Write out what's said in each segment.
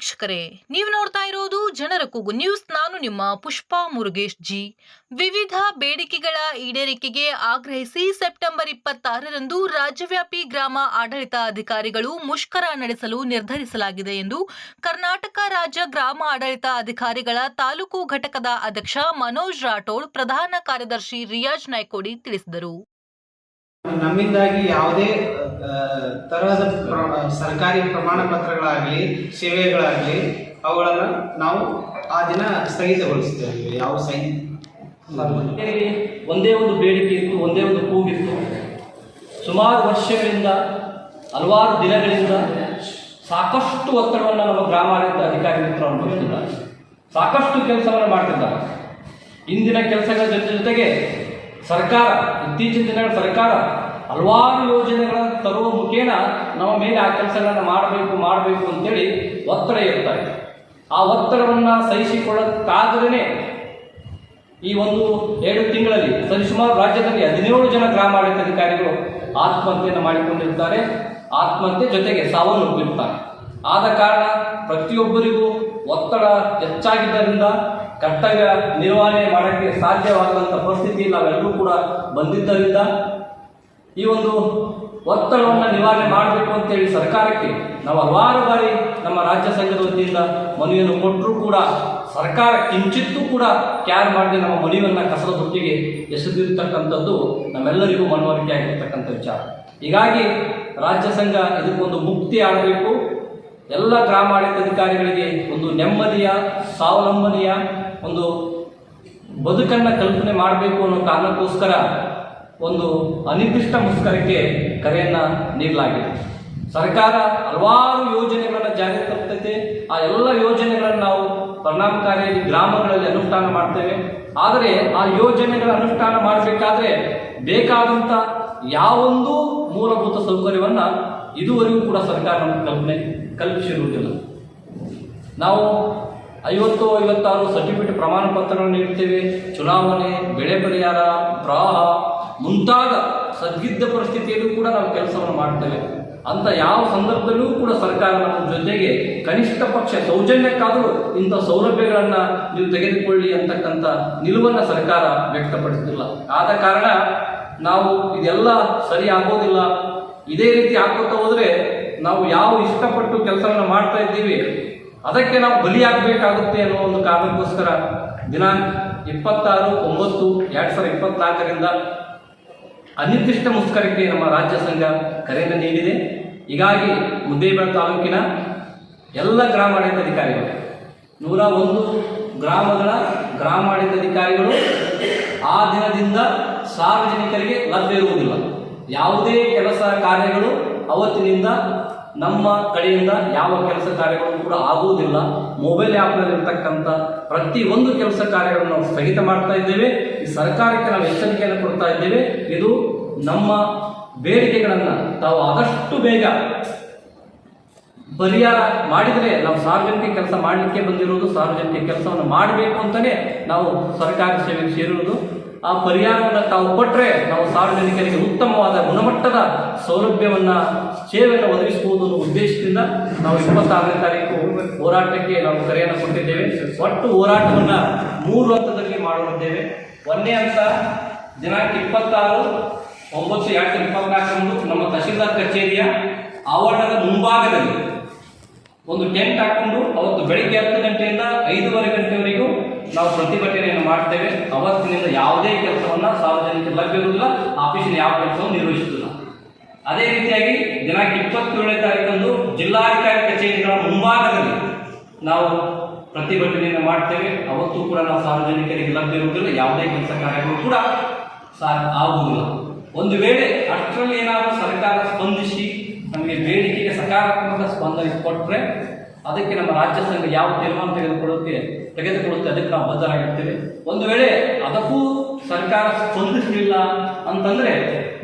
ವೀಕ್ಷಕರೇ, ನೀವು ನೋಡ್ತಾ ಇರೋದು ಜನರ ಕೂಗು. ನ್ಯೂಸ್ ನಾನು ನಿಮ್ಮ ಪುಷ್ಪಾ ಮುರುಗೇಶ್ ಜಿ. ವಿವಿಧ ಬೇಡಿಕೆಗಳ ಈಡೇರಿಕೆಗೆ ಆಗ್ರಹಿಸಿ ಸೆಪ್ಟೆಂಬರ್ ಇಪ್ಪತ್ತಾರರಂದು ರಾಜ್ಯವ್ಯಾಪಿ ಗ್ರಾಮ ಆಡಳಿತ ಅಧಿಕಾರಿಗಳು ಮುಷ್ಕರ ನಡೆಸಲು ನಿರ್ಧರಿಸಲಾಗಿದೆ ಎಂದು ಕರ್ನಾಟಕ ರಾಜ್ಯ ಗ್ರಾಮ ಆಡಳಿತ ಅಧಿಕಾರಿಗಳ ತಾಲೂಕು ಘಟಕದ ಅಧ್ಯಕ್ಷ ಮನೋಜ್ ರಾಠೋಡ್, ಪ್ರಧಾನ ಕಾರ್ಯದರ್ಶಿ ರಿಯಾಜ್ ನಾಯ್ಕೋಡಿ ತಿಳಿಸಿದರು. ನಮ್ಮಿಂದಾಗಿ ಯಾವುದೇ ತರಹದ ಸರ್ಕಾರಿ ಪ್ರಮಾಣ ಪತ್ರಗಳಾಗಲಿ, ಸೇವೆಗಳಾಗಲಿ, ಅವುಗಳನ್ನು ನಾವು ಆ ದಿನ ಸ್ಥಗಿತಗೊಳಿಸ್ತೇವೆ ಯಾವ ಸೈನ್ ಒಂದೇ ಒಂದು ಬೇಡಿಕೆ ಇತ್ತು, ಒಂದೇ ಒಂದು ಕೂಗಿತ್ತು. ಸುಮಾರು ವರ್ಷಗಳಿಂದ, ಹಲವಾರು ದಿನಗಳಿಂದ ಸಾಕಷ್ಟು ಒತ್ತಡವನ್ನು ನಮ್ಮ ಗ್ರಾಮಾಡಳಿತ ಅಧಿಕಾರಿ ಅನುಭವಿಸಿದ್ದಾರೆ ಸಾಕಷ್ಟು ಕೆಲಸವನ್ನು ಮಾಡ್ತಿದ್ದಾರೆ. ಇಂದಿನ ಕೆಲಸಗಳ ಜೊತೆ ಜೊತೆಗೆ ಸರ್ಕಾರ, ಇತ್ತೀಚಿನ ದಿನಗಳ ಸರ್ಕಾರ ಹಲವಾರು ಯೋಜನೆಗಳ ತರುವ ಮುಖೇನ ನಮ್ಮ ಮೇಲೆ ಆ ಕೆಲಸಗಳನ್ನು ಮಾಡಬೇಕು ಮಾಡಬೇಕು ಅಂತೇಳಿ ಒತ್ತಡ ಇರ್ತಾರೆ ಆ ಒತ್ತಡವನ್ನು ಸಹಿಸಿಕೊಳ್ಳಕ್ಕಾದ್ರೇ ಈ ಒಂದು ಎರಡು ತಿಂಗಳಲ್ಲಿ ಸರಿಸುಮಾರು ರಾಜ್ಯದಲ್ಲಿ ಹದಿನೇಳು ಜನ ಗ್ರಾಮಾಡಳಿತ ಅಧಿಕಾರಿಗಳು ಆತ್ಮಹತ್ಯೆಯನ್ನು ಮಾಡಿಕೊಂಡಿರ್ತಾರೆ. ಆತ್ಮಹತ್ಯೆ ಜೊತೆಗೆ ಸಾವನ್ನಪ್ಪಿರ್ತಾರೆ ಆದ ಕಾರಣ ಪ್ರತಿಯೊಬ್ಬರಿಗೂ ಒತ್ತಡ ಹೆಚ್ಚಾಗಿದ್ದರಿಂದ ಕರ್ತವ್ಯ ನಿರ್ವಹಣೆ ಮಾಡೋಕ್ಕೆ ಸಾಧ್ಯವಾಗದಂಥ ಪರಿಸ್ಥಿತಿ ನಾವೆಲ್ಲರೂ ಕೂಡ ಬಂದಿದ್ದರಿಂದ ಈ ಒಂದು ಒತ್ತಡವನ್ನು ನಿವಾರಣೆ ಮಾಡಬೇಕು ಅಂತೇಳಿ ಸರ್ಕಾರಕ್ಕೆ ನಾವು ಹಲವಾರು ಬಾರಿ ನಮ್ಮ ರಾಜ್ಯ ಸಂಘದ ವತಿಯಿಂದ ಮನವಿಯನ್ನು ಕೊಟ್ಟರೂ ಕೂಡ ಸರ್ಕಾರ ಕಿಂಚಿತ್ತೂ ಕೂಡ ಕ್ಯಾರ್ ಮಾಡದೆ ನಮ್ಮ ಮನವಿಯನ್ನು ಕಸದ ತೊಟ್ಟಿಗೆ ಎಸೆದಿರ್ತಕ್ಕಂಥದ್ದು ನಮ್ಮೆಲ್ಲರಿಗೂ ಮನವರಿಕೆ ಆಗಿರ್ತಕ್ಕಂಥ ವಿಚಾರ. ಹೀಗಾಗಿ ರಾಜ್ಯ ಸಂಘ ಇದಕ್ಕೊಂದು ಮುಕ್ತಿ ಆಗಬೇಕು ಎಲ್ಲ ಗ್ರಾಮಾಡಳಿತ ಅಧಿಕಾರಿಗಳಿಗೆ ಒಂದು ನೆಮ್ಮದಿಯ, ಸ್ವಾವಲಂಬನೆಯ ಒಂದು ಬದುಕನ್ನು ಕಲ್ಪನೆ ಮಾಡಬೇಕು ಅನ್ನೋ ಕಾರಣಕ್ಕೋಸ್ಕರ ಒಂದು ಅನಿರ್ದಿಷ್ಟ ಮುಷ್ಕರಕ್ಕೆ ಕರೆಯನ್ನು ನೀಡಲಾಗಿದೆ. ಸರ್ಕಾರ ಹಲವಾರು ಯೋಜನೆಗಳನ್ನು ಜಾರಿಗೆ ತರ್ತೈತೆ ಆ ಎಲ್ಲ ಯೋಜನೆಗಳನ್ನು ನಾವು ಪರಿಣಾಮಕಾರಿಯಾಗಿ ಗ್ರಾಮಗಳಲ್ಲಿ ಅನುಷ್ಠಾನ ಮಾಡ್ತೇವೆ. ಆದರೆ ಆ ಯೋಜನೆಗಳ ಅನುಷ್ಠಾನ ಮಾಡಬೇಕಾದ್ರೆ ಬೇಕಾದಂಥ ಯಾವೊಂದು ಮೂಲಭೂತ ಸೌಕರ್ಯವನ್ನು ಇದುವರೆಗೂ ಕೂಡ ಸರ್ಕಾರ ನಮ್ಮ ಕಲ್ಪನೆ ಕಲ್ಪಿಸಿರುವುದಿಲ್ಲ. ನಾವು ಐವತ್ತು ಐವತ್ತಾರು ಸರ್ಟಿಫಿಕೇಟ್ ಪ್ರಮಾಣ ಪತ್ರಗಳನ್ನು ನೀಡ್ತೇವೆ ಚುನಾವಣೆ, ಬೆಳೆ ಪರಿಹಾರ, ಪ್ರವಾಹ ಮುಂತಾದ ಸದ್ಗಿದ್ದ ಪರಿಸ್ಥಿತಿಯಲ್ಲೂ ಕೂಡ ನಾವು ಕೆಲಸವನ್ನು ಮಾಡ್ತೇವೆ. ಅಂತ ಯಾವ ಸಂದರ್ಭದಲ್ಲೂ ಕೂಡ ಸರ್ಕಾರ ನಮ್ಮ ಜೊತೆಗೆ ಕನಿಷ್ಠ ಪಕ್ಷ ಸೌಜನ್ಯಕ್ಕಾದರೂ ಇಂಥ ಸೌಲಭ್ಯಗಳನ್ನು ನೀವು ತೆಗೆದುಕೊಳ್ಳಿ ಅಂತಕ್ಕಂಥ ನಿಲುವನ್ನು ಸರ್ಕಾರ ವ್ಯಕ್ತಪಡಿಸುತ್ತಿಲ್ಲ. ಆದ ಕಾರಣ ನಾವು ಇದೆಲ್ಲ ಸರಿ ಆಗೋದಿಲ್ಲ. ಇದೇ ರೀತಿ ಆಗೋತಾ ಹೋದರೆ ನಾವು ಯಾವ ಇಷ್ಟಪಟ್ಟು ಕೆಲಸವನ್ನು ಮಾಡ್ತಾ ಇದ್ದೀವಿ ಅದಕ್ಕೆ ನಾವು ಬಲಿಯಾಗಬೇಕಾಗುತ್ತೆ ಅನ್ನೋ ಒಂದು ಕಾರಣಕ್ಕೋಸ್ಕರ ದಿನಾಂಕ ಇಪ್ಪತ್ತಾರು, ಒಂಬತ್ತು, ಎರಡು ಸಾವಿರದ ಇಪ್ಪತ್ನಾಲ್ಕರಿಂದ ಅನಿರ್ದಿಷ್ಟ ಮುಷ್ಕರಕ್ಕೆ ನಮ್ಮ ರಾಜ್ಯ ಸಂಘ ಕರೆಯನ್ನು ನೀಡಿದೆ. ಹೀಗಾಗಿ ಮುದ್ದೇಬೇಳ ತಾಲೂಕಿನ ಎಲ್ಲ ಗ್ರಾಮಾಡಳಿತ ಅಧಿಕಾರಿಗಳು, ನೂರ ಒಂದು ಗ್ರಾಮಗಳ ಗ್ರಾಮಾಡಳಿತ ಅಧಿಕಾರಿಗಳು ಆ ದಿನದಿಂದ ಸಾರ್ವಜನಿಕರಿಗೆ ಲಭ್ಯ ಇರುವುದಿಲ್ಲ. ಯಾವುದೇ ಕೆಲಸ ಕಾರ್ಯಗಳು ಅವತ್ತಿನಿಂದ ನಮ್ಮ ಕಡೆಯಿಂದ ಯಾವ ಕೆಲಸ ಕಾರ್ಯಗಳು ಕೂಡ ಆಗುವುದಿಲ್ಲ. ಮೊಬೈಲ್ ಆ್ಯಪ್ನಲ್ಲಿ ಪ್ರತಿ ಪ್ರತಿಯೊಂದು ಕೆಲಸ ಕಾರ್ಯಗಳನ್ನು ನಾವು ಸ್ಥಗಿತ ಮಾಡ್ತಾ ಇದ್ದೇವೆ. ಈ ಸರ್ಕಾರಕ್ಕೆ ನಾವು ಎಚ್ಚರಿಕೆಯನ್ನು ಕೊಡ್ತಾ ಇದ್ದೇವೆ. ಇದು ನಮ್ಮ ಬೇಡಿಕೆಗಳನ್ನು ತಾವು ಆದಷ್ಟು ಬೇಗ ಪರಿಹಾರ ಮಾಡಿದರೆ ನಾವು ಸಾರ್ವಜನಿಕ ಕೆಲಸ ಮಾಡಲಿಕ್ಕೆ ಬಂದಿರುವುದು ಸಾರ್ವಜನಿಕ ಕೆಲಸವನ್ನು ಮಾಡಬೇಕು ಅಂತಲೇ ನಾವು ಸರ್ಕಾರಿ ಸೇವೆಗೆ ಸೇರಿರುವುದು ಆ ಪರಿಹಾರವನ್ನು ತಾವು ಕೊಟ್ಟರೆ ನಾವು ಸಾರ್ವಜನಿಕರಿಗೆ ಉತ್ತಮವಾದ ಗುಣಮಟ್ಟದ ಸೌಲಭ್ಯವನ್ನು, ಸೇವೆಯನ್ನು ಒದಗಿಸಬಹುದು ಅನ್ನೋ ಉದ್ದೇಶದಿಂದ ನಾವು ಇಪ್ಪತ್ತಾರನೇ ತಾರೀಕು ಹೋರಾಟಕ್ಕೆ ನಾವು ಕರೆಯನ್ನು ಕೊಟ್ಟಿದ್ದೇವೆ. ಒಟ್ಟು ಹೋರಾಟವನ್ನು ಮೂರು ಹಂತದಲ್ಲಿ ಮಾಡಲಿದ್ದೇವೆ ಒಂದನೇ ಹಂತ, ದಿನಾಂಕ ಇಪ್ಪತ್ತಾರು, ಒಂಬತ್ತು, ಎರಡು ಸಾವಿರದ ಇಪ್ಪತ್ನಾಲ್ಕರಂದು ನಮ್ಮ ತಹಶೀಲ್ದಾರ್ ಕಚೇರಿಯ ಆವರಣದ ಮುಂಭಾಗದಲ್ಲಿ ಒಂದು ಟೆಂಟ್ ಹಾಕೊಂಡು ಅವತ್ತು ಬೆಳಿಗ್ಗೆ ಹತ್ತು ಗಂಟೆಯಿಂದ ಐದೂವರೆ ಗಂಟೆವರೆಗೂ ನಾವು ಪ್ರತಿಭಟನೆಯನ್ನು ಮಾಡ್ತೇವೆ. ಅವತ್ತಿನಿಂದ ಯಾವುದೇ ಕೆಲಸವನ್ನು ಸಾರ್ವಜನಿಕ ಲಭ್ಯವಿರುವುದಿಲ್ಲ ಆಫೀಸಿನ ಯಾವ ಕೆಲಸವನ್ನು ನಿರ್ವಹಿಸುವುದಿಲ್ಲ. ಅದೇ ರೀತಿಯಾಗಿ ದಿನಾಂಕ ಇಪ್ಪತ್ತೇಳನೇ ತಾರೀಕಂದು ಜಿಲ್ಲಾಧಿಕಾರಿ ಕಚೇರಿಗಳ ಮುಂಭಾಗದಲ್ಲಿ ನಾವು ಪ್ರತಿಭಟನೆಯನ್ನು ಮಾಡ್ತೇವೆ. ಅವತ್ತು ಕೂಡ ನಾವು ಸಾರ್ವಜನಿಕರಿಗೆ ಲಭ್ಯವಿರುವುದಿಲ್ಲ ಯಾವುದೇ ಕೆಲಸ ಕಾರ್ಯಗಳು ಕೂಡ ಸಾ ಆಗುವುದಿಲ್ಲ. ಒಂದು ವೇಳೆ ಅಷ್ಟರಲ್ಲಿ ಏನಾದರೂ ಸರ್ಕಾರ ಸ್ಪಂದಿಸಿ ನಮಗೆ ಬೇಡಿಕೆಗೆ ಸಕಾರಾತ್ಮಕ ಸ್ಪಂದನೆ ಕೊಟ್ಟರೆ ಅದಕ್ಕೆ ನಮ್ಮ ರಾಜ್ಯ ಸಂಘ ಯಾವ ತೀರ್ಮಾನ ತೆಗೆದುಕೊಳ್ಳುತ್ತೆ ತೆಗೆದುಕೊಳ್ಳುತ್ತೆ ಅದಕ್ಕೆ ನಾವು ಬದ್ಧರಾಗಿರ್ತೇವೆ. ಒಂದು ವೇಳೆ ಅದಕ್ಕೂ ಸರ್ಕಾರ ಸ್ಪಂದಿಸಲಿಲ್ಲ ಅಂತಂದರೆ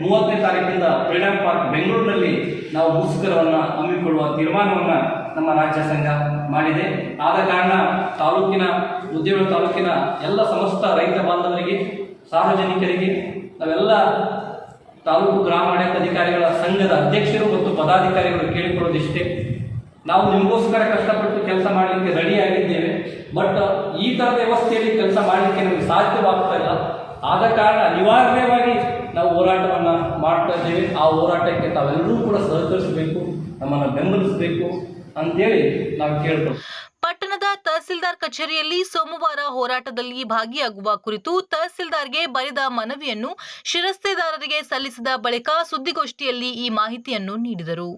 ಮೂವತ್ತನೇ ತಾರೀಕಿಂದ ಫ್ರೀಡಂ ಪಾರ್ಕ್ ಬೆಂಗಳೂರಿನಲ್ಲಿ ನಾವು ಮುಸ್ಕರವನ್ನು ಹಮ್ಮಿಕೊಳ್ಳುವ ತೀರ್ಮಾನವನ್ನು ನಮ್ಮ ರಾಜ್ಯ ಸಂಘ ಮಾಡಿದೆ. ಆದ ಕಾರಣ ತಾಲೂಕಿನ ಉದ್ಯೋಗ ತಾಲೂಕಿನ ಎಲ್ಲ ಸಮಸ್ತ ರೈತ ಬಾಂಧವರಿಗೆ, ಸಾರ್ವಜನಿಕರಿಗೆ, ನಾವೆಲ್ಲ ತಾಲೂಕು ಗ್ರಾಮಾಡಳಿತ ಅಧಿಕಾರಿಗಳ ಸಂಘದ ಅಧ್ಯಕ್ಷರು ಮತ್ತು ಪದಾಧಿಕಾರಿಗಳು ಕೇಳಿಕೊಳ್ಳೋದಿಷ್ಟೇ. ನಾವು ನಿಮಗೋಸ್ಕರ ಕಷ್ಟಪಟ್ಟು ಕೆಲಸ ಮಾಡಲಿಕ್ಕೆ ರೆಡಿ ಆಗಿದ್ದೇವೆ ಬಟ್ ಈ ಥರದ ವ್ಯವಸ್ಥೆಯಲ್ಲಿ ಕೆಲಸ ಮಾಡಲಿಕ್ಕೆ ನಮಗೆ ಸಾಧ್ಯವಾಗ್ತಾ ಇಲ್ಲ. ಆದ ಕಾರಣ ಅನಿವಾರ್ಯವಾಗಿ ನಾವು ಹೋರಾಟವನ್ನು ಮಾಡ್ತಾ ಇದ್ದೇವೆ. ಆ ಹೋರಾಟಕ್ಕೆ ತಾವೆಲ್ಲರೂ ಕೂಡ ಸಹಕರಿಸಬೇಕು, ನಮ್ಮನ್ನು ಬೆಂಬಲಿಸಬೇಕು ಅಂತೇಳಿ ನಾವು ಕೇಳ್ಕೊಳ್ತೀವಿ ಕಚೇರಿಯಲ್ಲಿ ಸೋಮವಾರ ಹೋರಾಟದಲ್ಲಿ ಭಾಗಿಯಾಗುವ ಕುರಿತು ತಹಸೀಲ್ದಾರ್ಗೆ ಬರೆದ ಮನವಿಯನ್ನು ಶಿರಸ್ತೆದಾರರಿಗೆ ಸಲ್ಲಿಸಿದ ಬಳಿಕ ಸುದ್ದಿಗೋಷ್ಠಿಯಲ್ಲಿ ಈ ಮಾಹಿತಿಯನ್ನು ನೀಡಿದರು.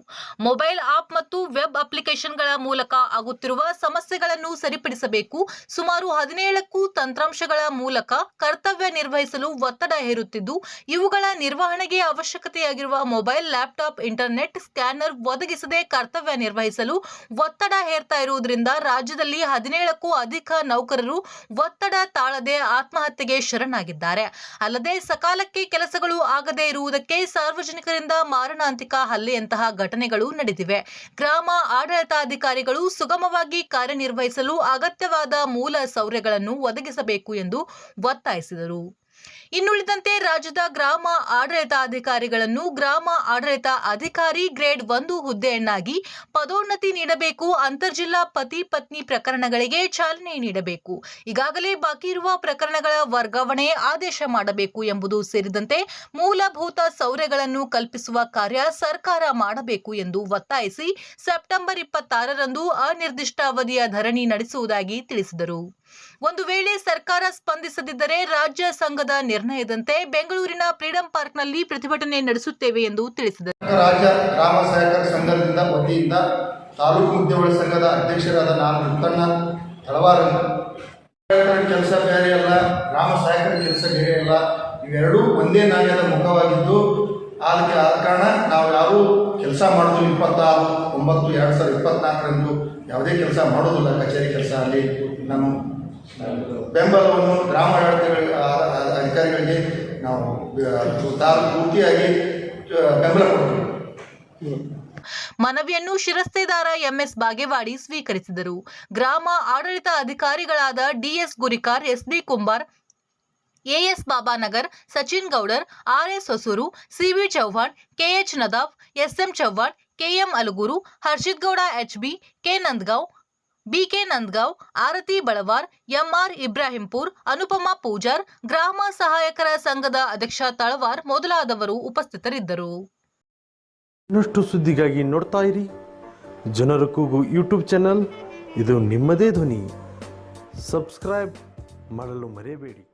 ಮೊಬೈಲ್ ಆಪ್ ಮತ್ತು ವೆಬ್ ಅಪ್ಲಿಕೇಶನ್ಗಳ ಮೂಲಕ ಆಗುತ್ತಿರುವ ಸಮಸ್ಯೆಗಳನ್ನು ಸರಿಪಡಿಸಬೇಕು. ಸುಮಾರು ಹದಿನೇಳಕ್ಕೂ ತಂತ್ರಾಂಶಗಳ ಮೂಲಕ ಕರ್ತವ್ಯ ನಿರ್ವಹಿಸಲು ಒತ್ತಡ ಹೇರುತ್ತಿದ್ದು, ಇವುಗಳ ನಿರ್ವಹಣೆಗೆ ಅವಶ್ಯಕತೆಯಾಗಿರುವ ಮೊಬೈಲ್, ಲ್ಯಾಪ್ಟಾಪ್, ಇಂಟರ್ನೆಟ್ ಸ್ಕ್ಯಾನರ್ ಒದಗಿಸದೆ ಕರ್ತವ್ಯ ನಿರ್ವಹಿಸಲು ಒತ್ತಡ ಹೇರ್ತಾ ಇರುವುದರಿಂದ ರಾಜ್ಯದಲ್ಲಿ ಹದಿನೇಳಕ್ಕೂ ಅಧಿಕ ನೌಕರರು ಒತ್ತಡ ತಾಳದೆ ಆತ್ಮಹತ್ಯೆಗೆ ಶರಣಾಗಿದ್ದಾರೆ. ಅಲ್ಲದೆ ಸಕಾಲಕ್ಕೆ ಕೆಲಸಗಳು ಆಗದೇ ಇರುವುದಕ್ಕೆ ಸಾರ್ವಜನಿಕರಿಂದ ಮಾರಣಾಂತಿಕ ಹಲ್ಲೆಯಂತಹ ಘಟನೆಗಳು ನಡೆದಿವೆ. ಗ್ರಾಮ ಆಡಳಿತಾಧಿಕಾರಿಗಳು ಸುಗಮವಾಗಿ ಕಾರ್ಯನಿರ್ವಹಿಸಲು ಅಗತ್ಯವಾದ ಮೂಲ ಸೌರ್ಯಗಳನ್ನು ಒದಗಿಸಬೇಕು ಎಂದು ಒತ್ತಾಯಿಸಿದರು. ಇನ್ನುಳಿದಂತೆ ರಾಜ್ಯದ ಗ್ರಾಮ ಆಡಳಿತಾಧಿಕಾರಿಗಳನ್ನು ಗ್ರಾಮ ಆಡಳಿತ ಅಧಿಕಾರಿ ಗ್ರೇಡ್ ಒಂದು ಹುದ್ದೆಯನ್ನಾಗಿ ಪದೋನ್ನತಿ ನೀಡಬೇಕು, ಅಂತರ್ಜಿಲ್ಲಾ ಪತಿ ಪತ್ನಿ ಪ್ರಕರಣಗಳಿಗೆ ಚಾಲನೆ ನೀಡಬೇಕು. ಈಗಾಗಲೇ ಬಾಕಿ ಇರುವ ಪ್ರಕರಣಗಳ ವರ್ಗಾವಣೆ ಆದೇಶ ಮಾಡಬೇಕು ಎಂಬುದು ಸೇರಿದಂತೆ ಮೂಲಭೂತ ಸೌರ್ಯಗಳನ್ನು ಕಲ್ಪಿಸುವ ಕಾರ್ಯ ಸರ್ಕಾರ ಮಾಡಬೇಕು ಎಂದು ಒತ್ತಾಯಿಸಿ ಸೆಪ್ಟೆಂಬರ್ ಇಪ್ಪತ್ತಾರರಂದು ಅನಿರ್ದಿಷ್ಟ ಅವಧಿಯ ಧರಣಿ ನಡೆಸುವುದಾಗಿ ತಿಳಿಸಿದರು. ಒಂದು ವೇಳೆ ಸರ್ಕಾರ ಸ್ಪಂದಿಸದಿದ್ದರೆ ರಾಜ್ಯ ಸಂಘದ ನಿರ್ಣಯದಂತೆ ಬೆಂಗಳೂರಿನ ಫ್ರೀಡಂ ಪಾರ್ಕ್ನಲ್ಲಿ ಪ್ರತಿಭಟನೆ ನಡೆಸುತ್ತೇವೆ ಎಂದು ತಿಳಿಸಿದರು. ರಾಜ್ಯ ಗ್ರಾಮ ಸಹಕಾರ ಸಂಘದಿಂದ ವತಿಯಿಂದ ತಾಲೂಕು ಉದ್ಯೋಗ ಸಂಘದ ಅಧ್ಯಕ್ಷರಾದ ನಾನು ಮುತ್ತಣ್ಣ ತಳವಾರ ಕೆಲಸ ಬೇರೆ ಅಲ್ಲ ಗ್ರಾಮ ಸಹಕಾರ ಕೆಲಸ ಬೇರೆ ಅಲ್ಲ, ಇವೆರಡೂ ಒಂದೇ ನಾಣ್ಯದ ಮುಖವಾಗಿದ್ದು ಅದಕ್ಕೆ ಆದ ಕಾರಣ ನಾವು ಯಾರೂ ಕೆಲಸ ಮಾಡೋದು ಇಪ್ಪತ್ತಾರು, ಒಂಬತ್ತು, ಎರಡು ಸಾವಿರದ ಇಪ್ಪತ್ನಾಲ್ಕರಂದು ಯಾವುದೇ ಕೆಲಸ ಮಾಡೋದಿಲ್ಲ ಕಚೇರಿ ಕೆಲಸ ಅಲ್ಲಿ. ನಮ್ಮ ಬೆಂಬಲವನ್ನು ಗ್ರಾಮ ಅಧಿಕಾರಿಗಳಿಗೆ ನಾವು ತಾವು ಪೂರ್ತಿಯಾಗಿ ಬೆಂಬಲ ಕೊಡ್ತೀವಿ. ಮನವಿಯನ್ನು ಶಿರಸ್ತೆದಾರ ಎಂಎಸ್ ಬಾಗೇವಾಡಿ ಸ್ವೀಕರಿಸಿದರು. ಗ್ರಾಮ ಆಡಳಿತ ಅಧಿಕಾರಿಗಳಾದ DS Gurikar SB Kumbar, AS Babanagar, Sachin Gowdar, RS Hosur, CV Chauhan, KH Nadaf, SM Chauhan, KM Alagur, Harshith Gowda HB K Nandgaon BK Nandgaon, Arathi Balawar, MR Ibrahimpur, Anupama Pujar, ಗ್ರಾಮ ಸಹಾಯಕರ ಸಂಘದ ಅಧ್ಯಕ್ಷ ತಳವಾರ್ ಮೊದಲಾದವರು ಉಪಸ್ಥಿತರಿದ್ದರು. ಇನ್ನಷ್ಟು ಸುದ್ದಿಗಾಗಿ ನೋಡ್ತಾ ಇರಿ. ಜನರ ಕೂಗು ಯೂಟ್ಯೂಬ್ ಚಾನಲ್. ಇದು ನಿಮ್ಮದೇ ಧ್ವನಿ. ಸಬ್ಸ್ಕ್ರೈಬ್ ಮಾಡಲು ಮರೆಯಬೇಡಿ.